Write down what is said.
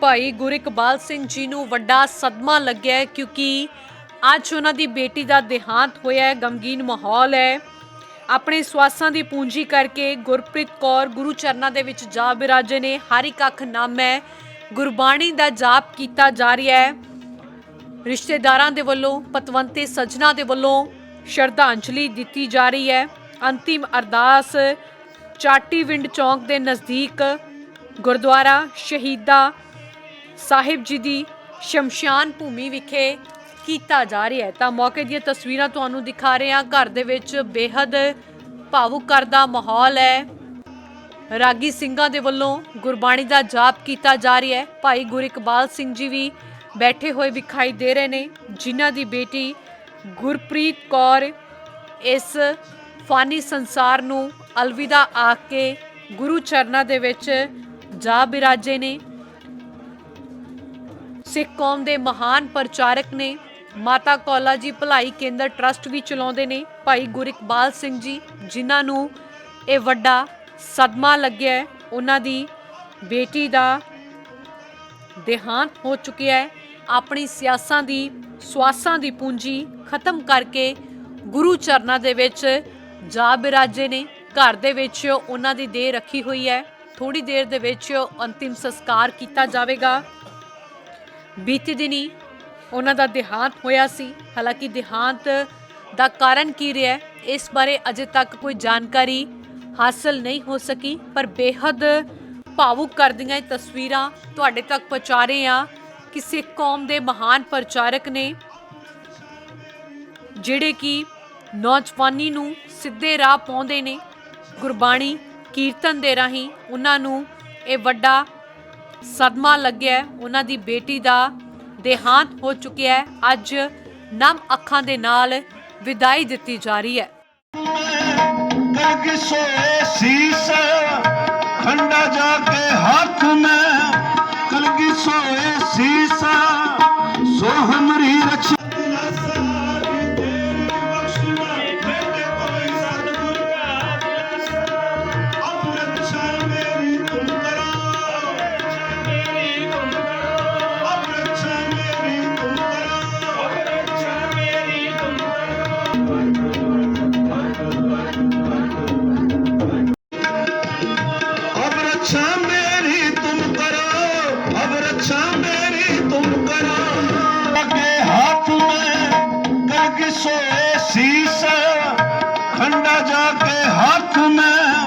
ਭਾਈ ਗੁਰਿਕਬਾਲ ਸਿੰਘ ਜੀ ਨੂੰ ਵੱਡਾ ਸਦਮਾ ਲੱਗਿਆ ਹੈ ਕਿਉਂਕਿ ਅੱਜ ਉਹਨਾਂ ਦੀ ਬੇਟੀ ਦਾ ਦੇਹਾਂਤ ਹੋਇਆ ਹੈ, ਗਮਗੀਨ ਮਾਹੌਲ ਹੈ। ਆਪਣੇ ਸਵਾਸਾਂ ਦੀ ਪੂੰਜੀ ਕਰਕੇ ਗੁਰਪ੍ਰੀਤ ਕੌਰ ਗੁਰੂ ਚਰਨਾਂ ਦੇ ਵਿੱਚ ਜਾ ਬਿਰਾਜੇ ਨੇ। ਹਰ ਇੱਕ ਅੱਖ ਨਾਮ ਹੈ। ਗੁਰਬਾਣੀ ਦਾ ਜਾਪ ਕੀਤਾ ਜਾ ਰਿਹਾ ਹੈ। ਰਿਸ਼ਤੇਦਾਰਾਂ ਦੇ ਵੱਲੋਂ, ਪਤਵੰਤੇ ਸੱਜਣਾ ਦੇ ਵੱਲੋਂ ਸ਼ਰਧਾਂਜਲੀ ਦਿੱਤੀ ਜਾ ਰਹੀ ਹੈ। ਅੰਤਿਮ ਅਰਦਾਸ ਚਾਟੀਵਿੰਡ ਚੌਂਕ ਦੇ ਨਜ਼ਦੀਕ ਗੁਰਦੁਆਰਾ ਸ਼ਹੀਦਾ ਸਾਹਿਬ ਜੀ ਦੀ ਸ਼ਮਸ਼ਾਨ ਭੂਮੀ ਵਿਖੇ ਕੀਤਾ ਜਾ ਰਿਹਾ ਹੈ। ਤਾਂ ਮੌਕੇ ਦੀਆਂ ਤਸਵੀਰਾਂ ਤੁਹਾਨੂੰ ਦਿਖਾ ਰਹੇ ਹਾਂ। ਘਰ ਦੇ ਵਿੱਚ ਬੇਹੱਦ ਭਾਵੁਕ ਕਰਦਾ ਮਾਹੌਲ ਹੈ। ਰਾਗੀ ਸਿੰਘਾਂ ਦੇ ਵੱਲੋਂ ਗੁਰਬਾਣੀ ਦਾ ਜਾਪ ਕੀਤਾ ਜਾ ਰਿਹਾ ਹੈ। ਭਾਈ ਗੁਰਿਕਬਾਲ ਸਿੰਘ ਜੀ ਵੀ ਬੈਠੇ ਹੋਏ ਵਿਖਾਈ ਦੇ ਰਹੇ ਨੇ, ਜਿਨ੍ਹਾਂ ਦੀ ਬੇਟੀ ਗੁਰਪ੍ਰੀਤ ਕੌਰ ਇਸ ਫਾਨੀ ਸੰਸਾਰ ਨੂੰ ਅਲਵਿਦਾ ਆਖ ਕੇ ਗੁਰੂ ਚਰਨਾਂ ਦੇ ਵਿੱਚ ਜਾ ਬਿਰਾਜੇ ਨੇ। ਸਿੱਖ ਕੌਮ ਦੇ ਮਹਾਨ ਪ੍ਰਚਾਰਕ ਨੇ, ਮਾਤਾ ਕੌਲਾ ਜੀ ਭਲਾਈ ਕੇਂਦਰ ਟਰਸਟ ਵੀ ਚਲਾਉਂਦੇ ਨੇ। ਭਾਈ ਗੁਰਿਕਬਾਲ ਸਿੰਘ ਜੀ, ਜਿਨ੍ਹਾਂ ਨੂੰ ਇਹ ਵੱਡਾ ਸਦਮਾ ਲੱਗਿਆ ਉਹਨਾਂ ਦੀ ਬੇਟੀ ਦਾ ਦੇਹਾਂਤ ਹੋ ਚੁੱਕਿਆ ਹੈ। ਆਪਣੀ ਸਿਆਸਾਂ ਦੀ, ਸਵਾਸਾਂ ਦੀ ਪੂੰਜੀ ਖਤਮ ਕਰਕੇ ਗੁਰੂ ਚਰਨਾਂ ਦੇ ਵਿੱਚ ਜਾ ਬਿਰਾਜੇ ਨੇ। ਘਰ ਦੇ ਵਿੱਚ ਉਹਨਾਂ ਦੀ ਦੇਹ ਰੱਖੀ ਹੋਈ ਹੈ। ਥੋੜੀ ਦੇਰ ਦੇ ਵਿੱਚ ਅੰਤਿਮ ਸੰਸਕਾਰ ਕੀਤਾ ਜਾਵੇਗਾ। ਬੀਤੇ ਦਿਨੀ ਉਹਨਾਂ ਦਾ ਦੇਹਾਂਤ ਹੋਇਆ ਸੀ। ਹਾਲਾਂਕਿ ਦੇਹਾਂਤ ਦਾ ਕਾਰਨ ਕੀ ਰਿਹਾ ਇਸ ਬਾਰੇ ਅਜੇ ਤੱਕ ਕੋਈ ਜਾਣਕਾਰੀ ਹਾਸਲ ਨਹੀਂ ਹੋ ਸਕੀ, ਪਰ ਬੇहद ਭਾਵੁਕ ਕਰਦੀਆਂ ਇਹ ਤਸਵੀਰਾਂ ਤੁਹਾਡੇ ਤੱਕ ਪਹੁੰਚਾ ਰਹੇ ਹਾਂ ਕਿ ਸਿੱਖ ਕੌਮ ਦੇ ਮਹਾਨ ਪ੍ਰਚਾਰਕ ਨੇ, ਜਿਹੜੇ ਕਿ ਨੌਜਵਾਨੀ ਨੂੰ ਸਿੱਧੇ ਰਾਹ ਪਾਉਂਦੇ ਨੇ, ਗੁਰਬਾਣੀ ਕੀਰਤਨ ਦੇ ਰਾਹੀਂ ਉਹਨਾਂ ਨੂੰ ਇਹ ਵੱਡਾ ਸਦਮਾ ਲੱਗਿਆ ਉਹਨਾਂ ਦੀ ਬੇਟੀ ਦਾ ਦੇਹਾਂਤ ਹੋ ਚੁੱਕਿਆ ਹੈ। ਅੱਜ ਨਮ ਅੱਖਾਂ ਦੇ ਨਾਲ ਵਿਦਾਈ ਦਿੱਤੀ ਜਾ ਰਹੀ ਹੈ। ਲੱਗ के हाथ में